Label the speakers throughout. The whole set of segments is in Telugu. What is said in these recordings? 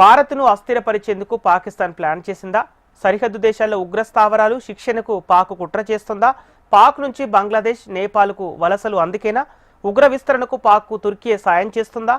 Speaker 1: భారత్ను అస్థిరపరిచేందుకు పాకిస్తాన్ ప్లాన్ చేసిందా? సరిహద్దు దేశాల్లో ఉగ్ర స్థావరాలు శిక్షణకు పాక్ కుట్ర చేస్తుందా? పాక్ నుంచి బంగ్లాదేశ్ నేపాల్కు వలసలు అందుకేనా? ఉగ్ర విస్తరణకు పాక్కు తుర్కీ సాయం చేస్తుందా?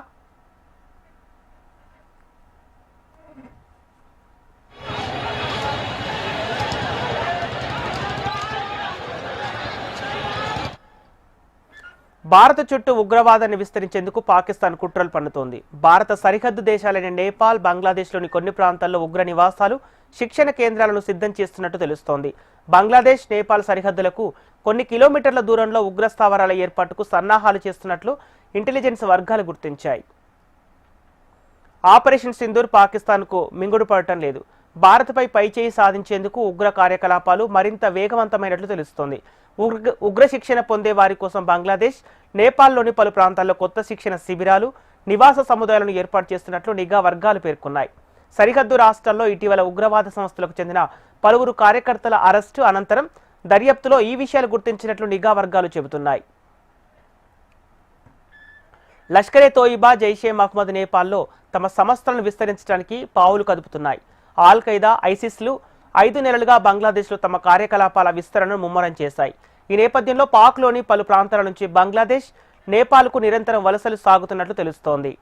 Speaker 1: భారత చుట్టూ ఉగ్రవాదాన్ని విస్తరించేందుకు పాకిస్తాన్ కుట్రలు పన్నుతోంది. భారత సరిహద్దు దేశాలైన నేపాల్ బంగ్లాదేశ్లోని కొన్ని ప్రాంతాల్లో ఉగ్ర నివాసాలు శిక్షణ కేంద్రాలను సిద్ధం చేస్తున్నట్టు తెలుస్తోంది. బంగ్లాదేశ్ నేపాల్ సరిహద్దులకు కొన్ని కిలోమీటర్ల దూరంలో ఉగ్ర స్థావరాల ఏర్పాటుకు సన్నాహాలు చేస్తున్నట్లు ఇంటెలిజెన్స్ వర్గాలు గుర్తించాయి. ఆపరేషన్ సింధూర్ పాకిస్తాన్కు మింగుడుపడటం లేదు. భారత్పై పైచేయి సాధించేందుకు ఉగ్ర కార్యకలాపాలు మరింత వేగవంతమైనట్లు తెలుస్తోంది. ఉగ్ర ఉగ్ర శిక్షణ పొందే వారి కోసం బంగ్లాదేశ్ నేపాల్లోని పలు ప్రాంతాల్లో కొత్త శిక్షణ శిబిరాలు నివాస సముదాయాలను ఏర్పాటు చేస్తున్నట్లు నిఘా వర్గాలు పేర్కొన్నాయి. సరిహద్దు రాష్ట్రాల్లో ఇటీవల ఉగ్రవాద సంస్థలకు చెందిన పలువురు కార్యకర్తల అరెస్టు అనంతరం దర్యాప్తులో ఈ విషయాలు గుర్తించినట్లు నిఘా వర్గాలు చెబుతున్నాయి. లష్కరే తోయిబా జైషే మహ్మద్ నేపాల్లో తమ సంస్థలను విస్తరించడానికి పావులు కదుపుతున్నాయి. ఆల్ ఖైదా ఐసిస్లు ఐదు నెలలుగా బంగ్లాదేశ్లో తమ కార్యకలాపాల విస్తరణను ముమ్మరం చేశాయి. ఈ నేపథ్యంలో పాక్లోని పలు ప్రాంతాల నుంచి బంగ్లాదేశ్ నేపాల్కు నిరంతరం వలసలు సాగుతున్నట్లు తెలుస్తోంది.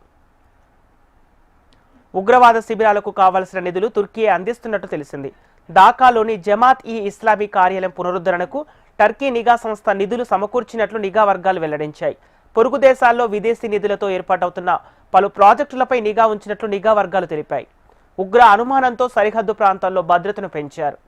Speaker 1: ఉగ్రవాద శిబిరాలకు కావలసిన నిధులు తుర్కీ అందిస్తున్నట్టు తెలిసింది. ఢాకాలోని జమాత్ ఈ ఇస్లామీ కార్యాలయం పునరుద్ధరణకు టర్కీ నిఘా సంస్థ నిధులు సమకూర్చినట్లు నిఘా వర్గాలు వెల్లడించాయి. పొరుగు దేశాల్లో విదేశీ నిధులతో ఏర్పాటవుతున్న పలు ప్రాజెక్టులపై నిఘా ఉంచినట్లు నిఘా వర్గాలు తెలిపాయి. ఉగ్ర అనుమానంతో సరిహద్దు ప్రాంతాల్లో భద్రతను పెంచారు.